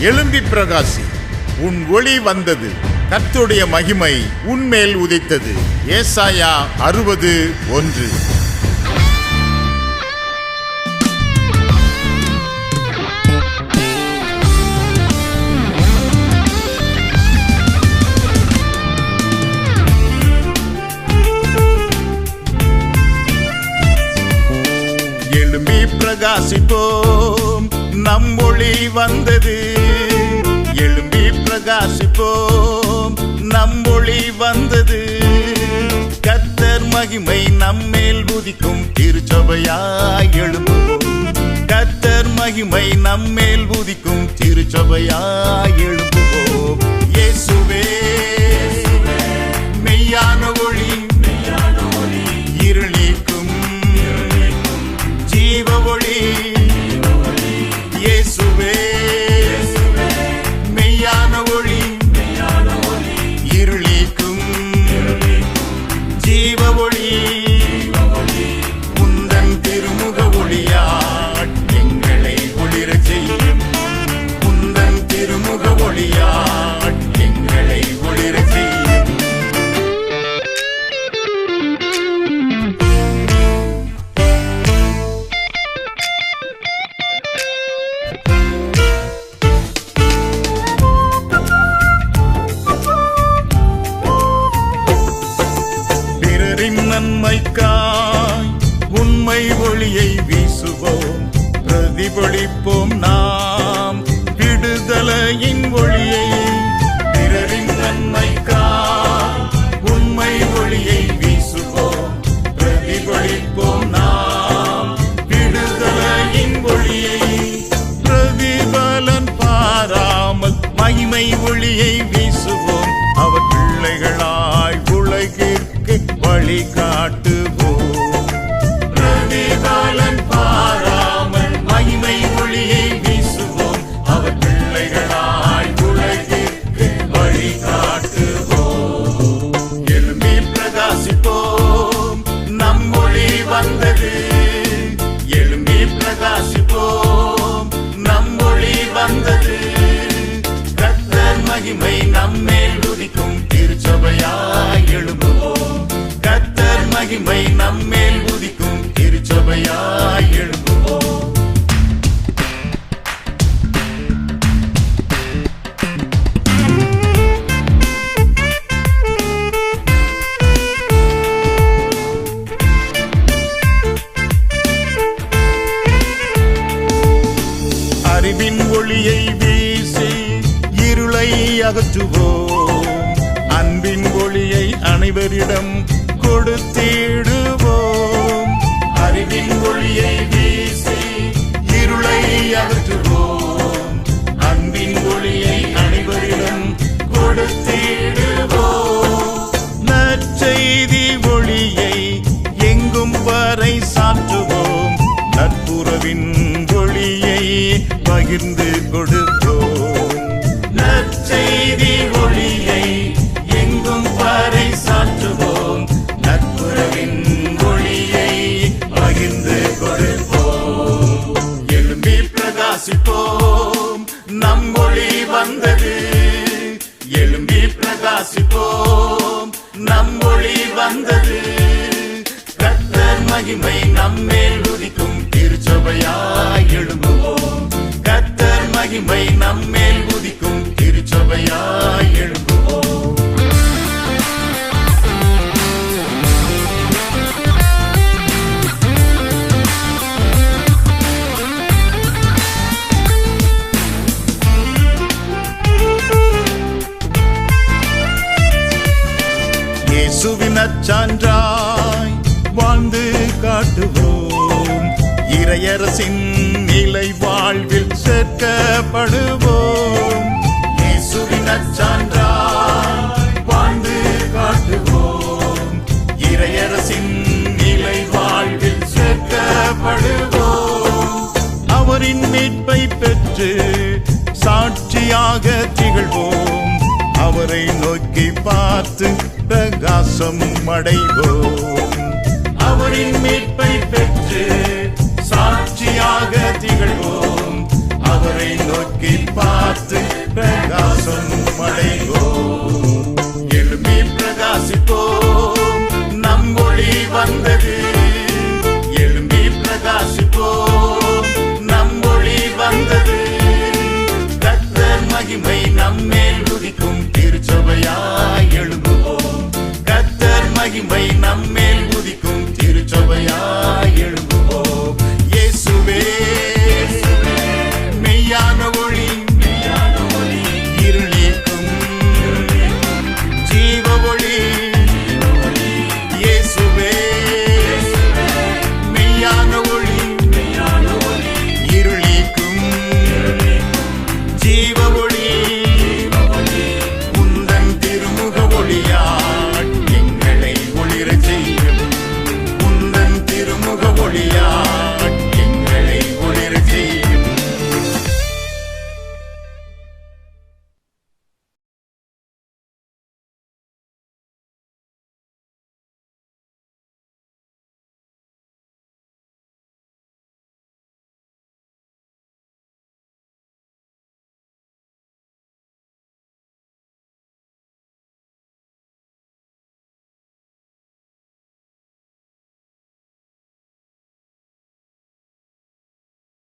எழும்பி பிரகாசி உன் ஒளி வந்தது. கத்துடைய மகிமை உன்மேல் உதித்தது. ஏசாயா அறுபது ஒன்று. எழும்பி பிரகாசிப்போம். நம் ஒளி வந்தது. எழும்பி பிரகாசிப்போம். நம் ஒளி வந்தது. கத்தர் மகிமை நம்மேல் உதிக்கும். திருச்சபையாய் எழும்புவோம். கத்தர் மகிமை நம்மேல் உதிக்கும். திருச்சபையாய் எழும்புவோம். திருமுக எங்களை ஒளிரச். செய்யும் பிறரின் நன்மைக்காய் உண்மை ஒளியை வீசுவோம் பிரதிபலிப்போம் நான் உலகிற்கு வழி அகற்றுவோம். அன்பின் ஒளியை அனைவரிடம் கொடுத்திடுவோம். அறிவின் ஒளியை வீசி இருளை அகற்றுவோம். அன்பின் ஒளியை அனைவரிடம் கொடுத்திடுவோம். நற்செய்தி ஒளியை எங்கும் வரை சாற்றுவோம். வந்தது. எழும்பி பிரகாசிப்போம். நம் ஒளி வந்தது. கத்தர் மகிமை நம்மேல் உதிக்கும். திருச்சபையாய் எழும்புவோம். கத்தர் மகிமை நம்மேல் உதிக்கும். திருச்சபையாய் எழும்புவோம். சான்றாய் வாழ்ந்து காட்டுவோம். இறையரசின் நிலை வாழ்வில் சேர்க்கப்படுவோம். இயேசுவின் அவரை நோக்கி பார்த்து பிரகாசம் அடைவோம். அவரின் மீட்பை பெற்று சாட்சியாக திகழ்வோம். அவரை நோக்கி பார்த்து பிரகாசம் அடைவோம்.